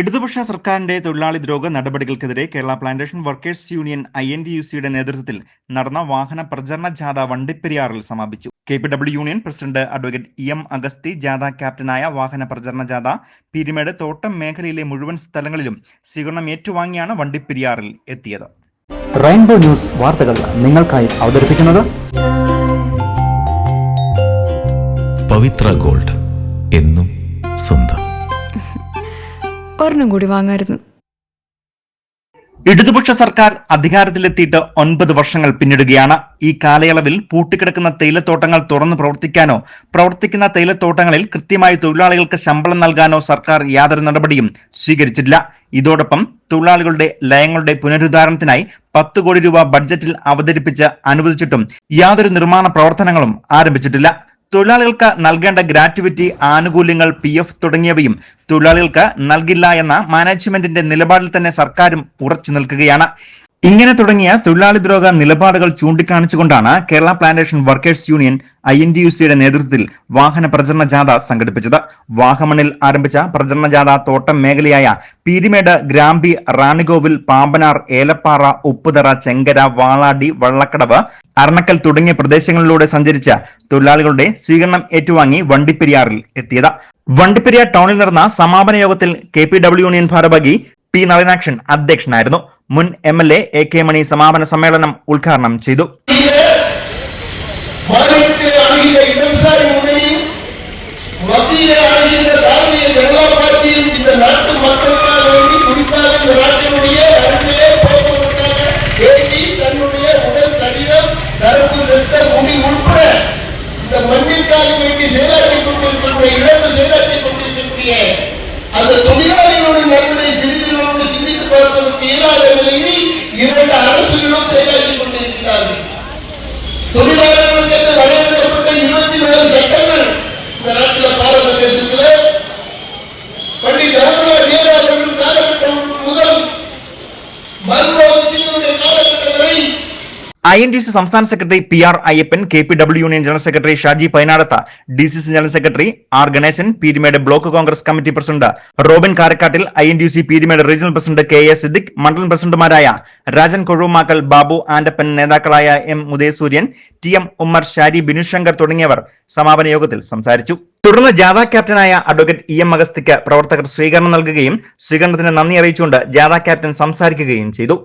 ഇടതുപക്ഷ സർക്കാരിന്റെ തൊഴിലാളി ദ്രോഹ നടപടികൾക്കെതിരെ Kerala plantation workers union I N T U സിയുടെ നേതൃത്വത്തിൽ നടന്ന വാഹന പ്രചരണ ജാഥ വണ്ടിപ്പെരിയാറിൽ സമാപിച്ചു. K P W union president advocate E M Augusty ജാഥ ക്യാപ്റ്റനായ വാഹന പ്രചരണ ജാഥ പിരിമേട് തോട്ടം മേഖലയിലെ മുഴുവൻ സ്ഥലങ്ങളിലും സ്വീകരണം ഏറ്റുവാങ്ങിയാണ് വണ്ടിപ്പെരിയാറിൽ എത്തിയത്. റെയിൻബോ ന്യൂസ് വാർത്തകൾ നിങ്ങൾക്കായി അവതരിപ്പിക്കുന്നത് പവിത്ര ഗോൾഡ് എന്നും സ്വന്തം. ഒരെണ്ണം കൂടി വാങ്ങായിരുന്നു. ഇടതുപക്ഷ സർക്കാർ അധികാരത്തിലെത്തിയിട്ട് ഒൻപത് വർഷങ്ങൾ പിന്നിടുകയാണ്. ഈ കാലയളവിൽ പൂട്ടിക്കിടക്കുന്ന തേയിലത്തോട്ടങ്ങൾ തുറന്നു പ്രവർത്തിക്കാനോ പ്രവർത്തിക്കുന്ന തേയിലത്തോട്ടങ്ങളിൽ കൃത്യമായി തൊഴിലാളികൾക്ക് ശമ്പളം നൽകാനോ സർക്കാർ യാതൊരു നടപടിയും സ്വീകരിച്ചിട്ടില്ല. ഇതോടൊപ്പം തൊഴിലാളികളുടെ ലയങ്ങളുടെ പുനരുദ്ധാരണത്തിനായി പത്ത് കോടി രൂപ ബഡ്ജറ്റിൽ അവതരിപ്പിച്ച് അനുവദിച്ചിട്ടും യാതൊരു നിർമ്മാണ പ്രവർത്തനങ്ങളും ആരംഭിച്ചിട്ടില്ല. തൊഴിലാളികൾക്ക് നൽകേണ്ട ഗ്രാറ്റുവിറ്റി ആനുകൂല്യങ്ങൾ പി എഫ് തുടങ്ങിയവയും തൊഴിലാളികൾക്ക് നൽകില്ല എന്ന മാനേജ്മെന്റിന്റെ നിലപാടിൽ തന്നെ സർക്കാരും ഉറച്ചു നിൽക്കുകയാണ്. ഇങ്ങനെ തുടങ്ങിയ തൊഴിലാളി ദ്രോഹ നിലപാടുകൾ ചൂണ്ടിക്കാണിച്ചുകൊണ്ടാണ് Kerala plantation workers union I N D U സിയുടെ നേതൃത്വത്തിൽ വാഹന പ്രചരണ ജാഥ സംഘടിപ്പിച്ചത്. വാഗമണിൽ ആരംഭിച്ച പ്രചരണ ജാഥ തോട്ടം മേഖലയായ പീരിമേട് ഗ്രാമ്പി റാണികോവിൽ പാമ്പനാർ ഏലപ്പാറ ഉപ്പുതറ ചെങ്കര വാളാടി വള്ളക്കടവ് അരണക്കൽ തുടങ്ങിയ പ്രദേശങ്ങളിലൂടെ സഞ്ചരിച്ച തൊഴിലാളികളുടെ സ്വീകരണം ഏറ്റുവാങ്ങി വണ്ടിപ്പെരിയാറിൽ എത്തിയത്. വണ്ടിപ്പെരിയാർ ടൗണിൽ നടന്ന സമാപന യോഗത്തിൽ കെ പി ഡബ്ല്യു യൂണിയൻ ഭാരവാഹി പി നളിനാക്ഷൻ അധ്യക്ഷനായിരുന്നു. മുൻ M L A A K Mani സമാപന സമ്മേളനം ഉദ്ഘാടനം ചെയ്തു மாநிலத்தை ஆளுகின்ற இடதுசாரி முன்னணியும் மத்தியிலே ஆளுகின்ற பாரதிய ஜனதா பார்ட்டியும் இந்த நாட்டு மக்களுக்காக வேண்டி குறிப்பாக இந்த நாட்டினுடைய ഐ എൻ ഡി സി സംസ്ഥാന secretary P R Ayyappan K P W union general secretary Shaji Painadath D C C general secretary R Ganeshan Peermade block Congress committee president Robin Karakkattil I N D C Peermade regional president K A Siddique മണ്ഡലം പ്രസിഡന്റുമാരായ രാജൻ കൊഴുമാക്കൽ ബാബു ആന്റപ്പൻ നേതാക്കളായ M Udayasooryan T M Ummer Shari Binushankar തുടങ്ങിയവർ സമാപന യോഗത്തിൽ സംസാരിച്ചു. തുടർന്ന് ജാഥ ക്യാപ്റ്റനായ അഡ്വക്കേറ്റ് ഇ എം അഗസ്തിക്ക് പ്രവർത്തകർ സ്വീകരണം നൽകുകയും സ്വീകരണത്തിന് നന്ദി അറിയിച്ചുകൊണ്ട് ജാഥ ക്യാപ്റ്റൻ സംസാരിക്കുകയും ചെയ്തു.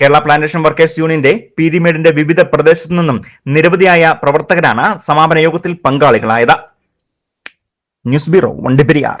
കേരള പ്ലാന്റേഷൻ വർക്കേഴ്സ് യൂണിയന്റെ പീരിമേഡിന്റെ വിവിധ പ്രദേശത്തു നിന്നും നിരവധിയായ പ്രവർത്തകരാണ് സമാപന യോഗത്തിൽ പങ്കാളികളായത്. News bureau Vandiperiyar.